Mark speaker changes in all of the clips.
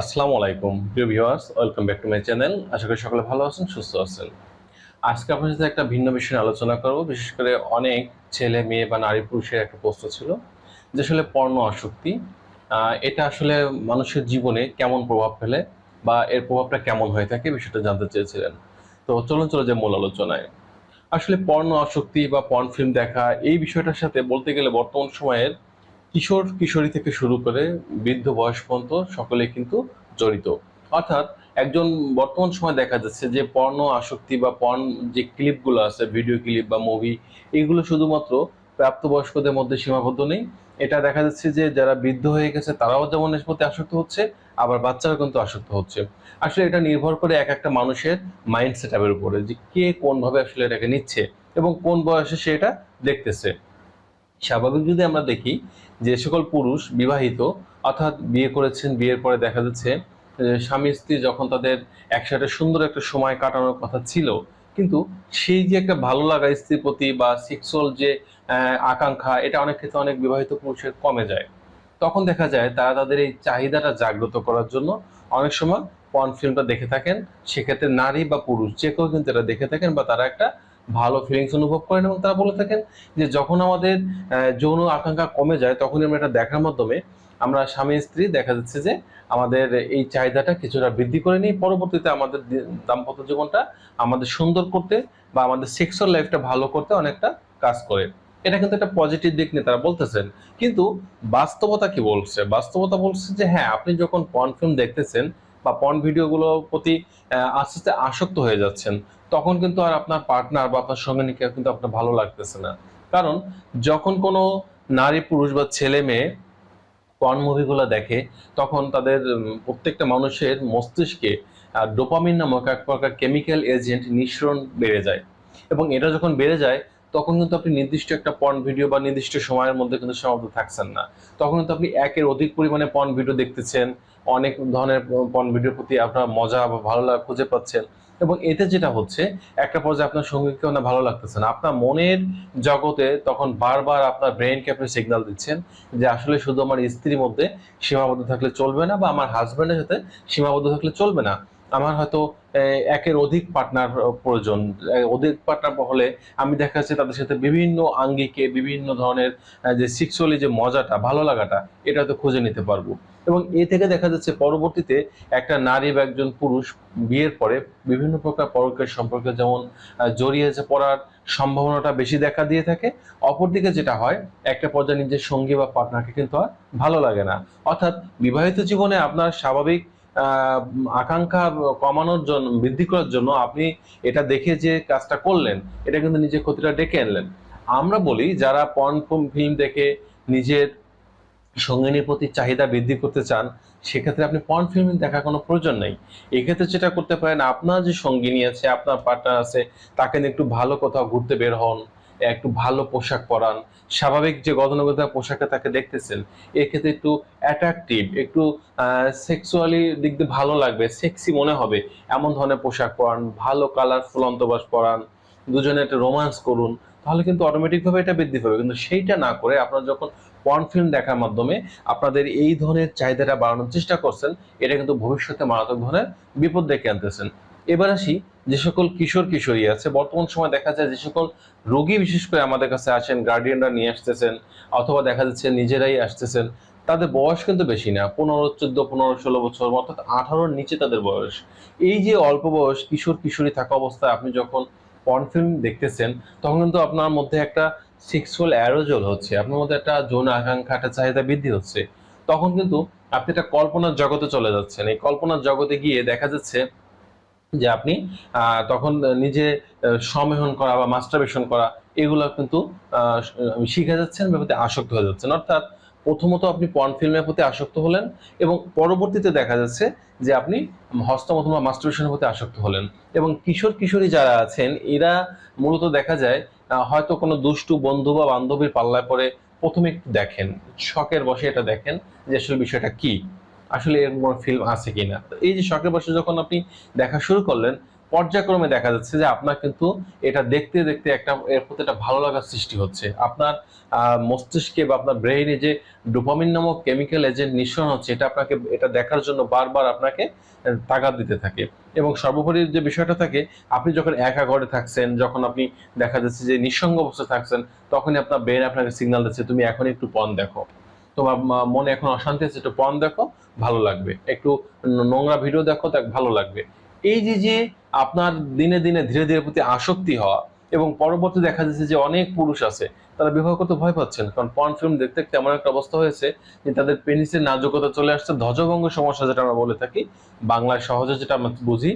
Speaker 1: আসসালামু আলাইকুম, প্রিয় viewers, welcome back to my channel. আশা করি সকলে ভালো আছেন, সুস্থ আছেন। আজকে আপনার সাথে একটা ভিন্ন বিষয় নিয়ে আলোচনা করব। বিশেষ করে অনেক ছেলে, মেয়ে বা নারী পুরুষের একটা প্রশ্ন ছিল, যে আসলে পর্ণ আসক্তি এটা আসলে মানুষের জীবনে কেমন প্রভাব ফেলে বা এর প্রভাবটা কেমন হয়ে থাকে বিষয়টা জানতে চেয়েছিলেন। তো চলুন চলে যে মূল আলোচনায়। আসলে পর্ণ আসক্তি বা পর্ন ফিল্ম দেখা, এই বিষয়টার সাথে বলতে গেলে বর্তমান সময়ের কিশোর, কিশোরী থেকে শুরু করে বৃদ্ধ বয়স পর্যন্ত সকলে কিন্তু জড়িত। অর্থাৎ একজন বর্তমান সময় দেখা যাচ্ছে যে পর্ণ আসক্তি বা পর্ন যে ক্লিপগুলো আছে, ভিডিও ক্লিপ বা মুভি, এগুলো শুধুমাত্র প্রাপ্তবয়স্কদের মধ্যে সীমাবদ্ধ নেই। এটা দেখা যাচ্ছে যে যারা বৃদ্ধ হয়ে গেছে, তারাও যেমন এর প্রতি আসক্ত হচ্ছে, আবার বাচ্চারা কিন্তু আসক্ত হচ্ছে। আসলে এটা নির্ভর করে এক একটা মানুষের মাইন্ড সেট আপের উপরে, যে কে কোনভাবে আসলে এটাকে নিচ্ছে এবং কোন বয়সে সে এটা দেখতেছে। স্বাভাবিক যদি আমরা দেখি যে সকল পুরুষ বিবাহিত, অর্থাৎ বিয়ে করেছেন, বিয়ের পরে দেখা যাচ্ছে স্বামী স্ত্রী যখন তাদের একসাথে সুন্দর একটা সময় কাটানোর কথা ছিল, কিন্তু সেই যে একটা ভালো লাগা স্ত্রীর প্রতি বা সেক্সুয়াল যে আকাঙ্ক্ষা, এটা অনেক ক্ষেত্রে অনেক বিবাহিত পুরুষের কমে যায়। তখন দেখা যায় তারা তাদের এই চাহিদাটা জাগ্রত করার জন্য অনেক সময় পর্ন ফিল্মটা দেখে থাকেন। সেক্ষেত্রে নারী বা পুরুষ যে কেউ কিন্তু এটা দেখে থাকেন বা তারা একটা ভালো ফিলিংস অনুভব করেন এবং তারা বলে থাকেন যে যখন আমাদের যৌন আকাঙ্ক্ষা কমে যায়, তখনই আমরা এটা দেখার মাধ্যমে আমরা স্বামী স্ত্রী দেখা যাচ্ছে যে আমাদের এই চাহিদাটা কিছুটা বৃদ্ধি করে নিই পরবর্তীতে আমাদের দাম্পত্য জীবনটা আমাদের সুন্দর করতে বা আমাদের সেক্সুয়াল লাইফটা ভালো করতে অনেকটা কাজ করে। এটা কিন্তু একটা পজিটিভ দিক নিয়ে তারা বলতেছেন। কিন্তু বাস্তবতা কি বলছে? বাস্তবতা বলছে যে হ্যাঁ আপনি যখন পর্ন ফিল্ম দেখতেছেন বা পর্ন ভিডিওগুলোর প্রতি আস্তে আস্তে আসক্ত হয়ে যাচ্ছেন, তখন কিন্তু আর আপনার পার্টনার বা আপনার সঙ্গে সঙ্গিনীকে কিন্তু আপনার ভালো লাগতেছে না। কারণ যখন কোনো নারী পুরুষ বা ছেলে মেয়ে পর্ন মুভিগুলো দেখে, তখন তাদের প্রত্যেকটা মানুষের মস্তিষ্কে ডোপামিন নামক এক প্রকার কেমিক্যাল এজেন্ট নিঃসরণ বেড়ে যায়। এবং এটা যখন বেড়ে যায় তখন কিন্তু আপনি নির্দিষ্ট একটা পর্ন ভিডিও বা নির্দিষ্ট সময়ের মধ্যে কিন্তু সীমাবদ্ধ থাকছেন না। তখন কিন্তু আপনি একের অধিক পরিমাণে পর্ন ভিডিও দেখতেছেন, অনেক ধরনের পর্ন ভিডিওর প্রতি আপনার মজা বা ভালো লাগা খুঁজে পাচ্ছেন এবং এতে যেটা হচ্ছে, একটা পর্যায়ে আপনার সঙ্গীকেও না ভালো লাগতেছে না। আপনার মনের জগতে তখন বারবার আপনার ব্রেনকে আপনি সিগনাল দিচ্ছেন যে আসলে শুধু আমার স্ত্রীর মধ্যে সীমাবদ্ধ থাকলে চলবে না বা আমার হাজব্যান্ডের সাথে সীমাবদ্ধ থাকলে চলবে না। আমার হয়তো একের অধিক পার্টনার প্রয়োজন। অধিক পার্টনার হলে আমি দেখা যাচ্ছে তাদের সাথে বিভিন্ন আঙ্গিকে, বিভিন্ন ধরনের যে সিক্সুয়ালি যে মজাটা, ভালো লাগাটা, এটা তো খুঁজে নিতে পারব। এবং এ থেকে দেখা যাচ্ছে পরবর্তীতে একটা নারী বা একজন পুরুষ বিয়ের পরে বিভিন্ন প্রকার পরকের সম্পর্কে যেমন জড়িয়ে পড়ার সম্ভাবনাটা বেশি দেখা দিয়ে থাকে, অপরদিকে যেটা হয়, একটা পর্যায়ে নিজের সঙ্গী বা পার্টনারকে কিন্তু আর ভালো লাগে না। অর্থাৎ বিবাহিত জীবনে আপনার স্বাভাবিক আকাঙ্ক্ষা কমানোর জন্য, বৃদ্ধি করার জন্য আপনি এটা দেখে যে কাজটা করলেন, এটা কিন্তু নিজের ক্ষতিটা ডেকে আনলেন। আমরা বলি যারা পর্ন ফিল্ম দেখে নিজের সঙ্গিনীর প্রতি চাহিদা বৃদ্ধি করতে চান, সেক্ষেত্রে আপনি পর্ন ফিল্ম দেখা কোনো প্রয়োজন নেই। এক্ষেত্রে যেটা করতে পারেন, আপনার যে সঙ্গিনী আছে, আপনার পার্টনার আছে, তাকে নিয়ে একটু ভালো কোথাও ঘুরতে বের হন একটু ভালো পোশাক পরান। স্বাভাবিক যে গতানুগতিক পোশাকে তাকে দেখতেছেন, এক্ষেত্রে একটু অ্যাট্রাকটিভ একটু সেক্সুয়ালি দিক দিয়ে ভালো লাগবে সেক্সি মনে হবে। এমন ধরনের পোশাক পরান, ভালো কালারফুল অন্তবাস পরান, দুজনে একটা রোমান্স করুন, তাহলে কিন্তু অটোমেটিকভাবে এটা বৃদ্ধি পাবে। কিন্তু সেইটা না করে আপনারা যখন পর্ন ফিল্ম দেখার মাধ্যমে আপনাদের এই ধরনের চাহিদাটা বাড়ানোর চেষ্টা করছেন, এটা কিন্তু ভবিষ্যতে মারাত্মক ধরনের বিপদ ডেকে আনতেছেন। এবার আসি যে সকল কিশোর কিশোরী আছে। বর্তমান সময় দেখা যায় যে সকল রোগী বিশেষ করে আমাদের কাছে আসেন গার্ডিয়ানরা নিয়ে আসতেছেন, অথবা দেখা যাচ্ছে নিজেরাই আসতেছেন। তাদের বয়স কিন্তু বেশি না, পনেরো, চোদ্দ, পনেরো, ষোলো বছর, অর্থাৎ আঠারোর নিচে তাদের বয়স। এই যে অল্প বয়স, কিশোর, কিশোরী থাকা অবস্থায় আপনি যখন পর্ন দেখতেছেন, তখন কিন্তু আপনার মধ্যে একটা সেক্সুয়াল অ্যারোজল হচ্ছে, আপনার মধ্যে একটা যৌন আকাঙ্ক্ষা একটা চাহিদা বৃদ্ধি হচ্ছে। তখন কিন্তু আপনি একটা কল্পনার জগতে চলে যাচ্ছেন। এই কল্পনার জগতে গিয়ে দেখা যাচ্ছে যে আপনি তখন নিজে সমেহন করা বা মাস্টারবেশন করা, এগুলো কিন্তু শিখে যাচ্ছেন বা এতে আসক্ত হয়ে যাচ্ছেন। অর্থাৎ প্রথমত আপনি পর্ন ফিল্মের প্রতি আসক্ত হলেন এবং পরবর্তীতে দেখা যাচ্ছে যে আপনি হস্তমত বা মাস্টারবেশনের প্রতি আসক্ত হলেন এবং কিশোর কিশোরী যারা আছেন, এরা মূলত দেখা যায় হয়তো কোনো দুষ্টু বন্ধু বা বান্ধবীর পাল্লায় পরে প্রথমে একটু দেখেন, শখের বসে এটা দেখেন যে আসলে বিষয়টা কি। আসলে এরকম কোনো ফিল্ম আছে কিনা। তো এই যে শখের বসে যখন আপনি দেখা শুরু করলেন, পর্যায়ক্রমে দেখা যাচ্ছে যে আপনার কিন্তু এটা দেখতে দেখতে একটা, এর প্রতি একটা ভালো লাগার সৃষ্টি হচ্ছে। আপনার মস্তিষ্কে বা আপনার ব্রেইনে যে ডোপামিন নামক কেমিক্যাল এজেন্ট নিঃসরণ হচ্ছে, এটা আপনাকে, এটা দেখার জন্য বারবার আপনাকে তাগাদ দিতে থাকে। এবং সর্বোপরি যে বিষয়টা থাকে, আপনি যখন একা ঘরে থাকছেন, যখন আপনি দেখা যাচ্ছে যে নিঃসঙ্গ অবস্থায় থাকছেন, তখনই আপনার ব্রেন আপনাকে সিগন্যাল দিচ্ছে, তুমি এখন একটু পণ দেখো। তোমার মনে এখন অশান্তি আছে, একটু পণ দেখো, ভালো লাগবে। একটু নোংরা ভিডিও দেখো দেখ ভালো লাগবে। এই যে যে আপনার দিনে দিনে ধীরে ধীরে প্রতি আসক্তি হওয়া এবং পরবর্তী দেখা যাচ্ছে যে অনেক পুরুষ আছে, তারা বিবাহ করতে ভয় পাচ্ছেন। কারণ পর্ন ফিল্ম দেখতে দেখতে এমন একটা অবস্থা হয়েছে যে তাদের পেনিসের নাজুকতা চলে আসছে, ধ্বজভঙ্গ সমস্যা যেটা আমরা বলে থাকি। বাংলায় সহজে যেটা আমরা বুঝি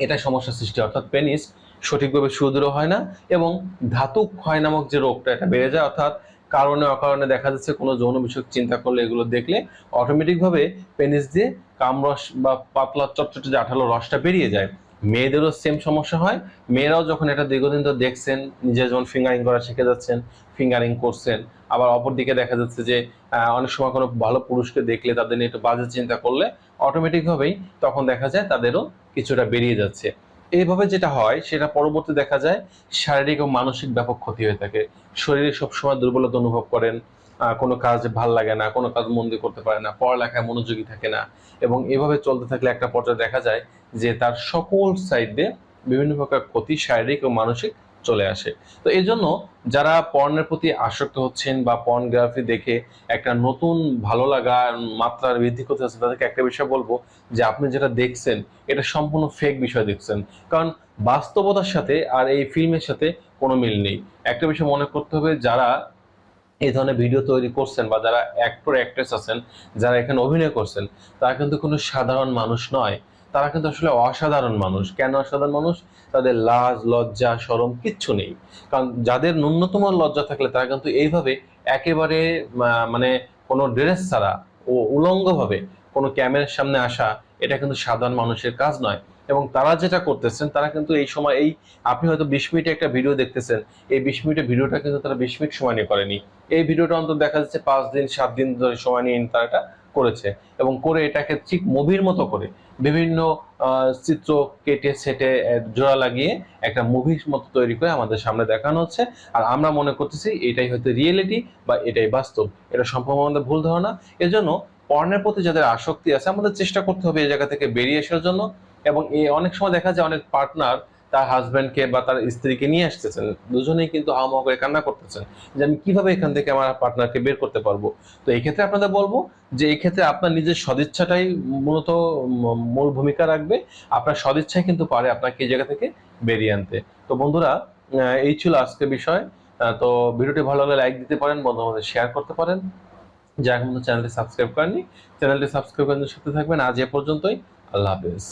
Speaker 1: এটা সমস্যা সৃষ্টি অর্থাৎ পেনিস সঠিকভাবে সুদৃঢ় হয় না এবং ধাতু ক্ষয় নামক যে রোগটা, এটা বেড়ে যায়। অর্থাৎ কারণে, অকারণে দেখা যাচ্ছে কোনো যৌন বিষয়ক চিন্তা করলে এগুলো দেখলে অটোমেটিকভাবে পেনিস দিয়ে কামরস বা পাতলা চটচটে যে আঠালো রসটা বেরিয়ে যায়। মেয়েদেরও সেম সমস্যা হয়। মেয়েরাও যখন এটা দীর্ঘদিন তো দেখছেন নিজে যেমন ফিঙ্গারিং করা শিখে যাচ্ছেন ফিঙ্গারিং করছেন, আবার অপরদিকে দেখা যাচ্ছে যে অনেক সময় কোনো ভালো পুরুষকে দেখলে তাদের নিয়ে একটু বাজে চিন্তা করলে অটোমেটিকভাবেই তখন দেখা যায় তাদেরও কিছুটা বেরিয়ে যাচ্ছে। এইভাবে যেটা হয়, সেটা পরবর্তী দেখা যায়, শারীরিক ও মানসিক ব্যাপক ক্ষতি হয়ে থাকে। শরীরে সবসময় দুর্বলতা অনুভব করেন কোনো কাজ ভালো লাগে না, কোনো কাজ মন দিয়ে করতে পারে না, পড়ালেখায় মনোযোগী থাকে না, এবং এভাবে চলতে থাকলে একটা পর্যায়ে দেখা যায় যে, তার সকল সাইডে বিভিন্ন প্রকার ক্ষতি শারীরিক ও মানসিক চলে আসে। তো এই জন্য যারা পর্নের প্রতি আসক্ত হচ্ছেন বা পর্নগ্রাফি দেখে একটা নতুন ভালো লাগা, মাত্রার বৃদ্ধি করতে হচ্ছে তাদেরকে একটা বিষয় বলব যে আপনি যেটা দেখছেন, এটা সম্পূর্ণ ফেক বিষয় দেখছেন। কারণ বাস্তবতার সাথে আর এই ফিল্মের সাথে কোনো মিল নেই। একটা বিষয় মনে করতে হবে, যারা এই ধরনের ভিডিও তৈরি করছেন বা যারা অ্যাক্টর অ্যাক্ট্রেস আছেন, যারা এখানে অভিনয় করছেন, তারা কিন্তু কোনো সাধারণ মানুষ নয়। তারা কিন্তু আসলে অসাধারণ মানুষ। কেন অসাধারণ মানুষ? তাদের লাজ, লজ্জা, শরম কিচ্ছু নেই। কারণ যাদের ন্যূনতম লজ্জা থাকলে তারা কিন্তু এইভাবে একেবারে মানে কোনো ড্রেস ছাড়া ও উলঙ্গভাবে কোনো ক্যামেরার সামনে আসা, এটা কিন্তু সাধারণ মানুষের কাজ নয়। এবং তারা যেটা করতেছেন, তারা কিন্তু এই সময় এই, আপনি হয়তো বিশ মিনিটে একটা ভিডিও দেখতেছেন, এই বিশ মিনিটের ভিডিওটা কিন্তু তারা বিশ মিনিট সময় নিয়ে করেনি। এই ভিডিওটা অন্তত দেখা যাচ্ছে পাঁচ দিন, সাত দিন ধরে সময় নিয়ে তারা এটা করেছে এবং করে এটাকে ঠিক মুভির মতো করে। বিভিন্ন চিত্র কেটে, সেটে জোড়া লাগিয়ে একটা মুভির মতো তৈরি করে আমাদের সামনে দেখানো হচ্ছে। আর আমরা মনে করতেছি এটাই হয়তো রিয়েলিটি বা এটাই বাস্তব। এটা সম্পূর্ণ আমাদের ভুল ধারণা। এজন্য পর্নের প্রতি যাদের আসক্তি আছে, আমাদের চেষ্টা করতে হবে এই জায়গা থেকে বেরিয়ে আসার জন্য। এবং এই অনেক সময় দেখা যায় অনেক পার্টনার তার হাজব্যান্ডকে বা তার স্ত্রীকে নিয়ে আসতেছেন। দুজনেই কিন্তু হাওয়া করে কান্না করতেছেন যে আমি কীভাবে এখান থেকে আমার পার্টনারকে বের করতে পারব? তো এই ক্ষেত্রে আপনাদের বলব যে এই ক্ষেত্রে আপনার নিজের সদিচ্ছাটাই মূলত মূল ভূমিকা রাখবে। আপনার সদিচ্ছাই কিন্তু পারে আপনাকে এই জায়গা থেকে বেরিয়ে আনতে। তো বন্ধুরা এই ছিল আজকের বিষয়। তো ভিডিওটি ভালো লাগলে লাইক দিতে পারেন বন্ধু আমাদের শেয়ার করতে পারেন। যারা এখন চ্যানেলটি সাবস্ক্রাইব করেননি, চ্যানেলটি সাবস্ক্রাইব করার সাথে থাকবেন। আজ এ পর্যন্তই। আল্লাহ হাফেজ।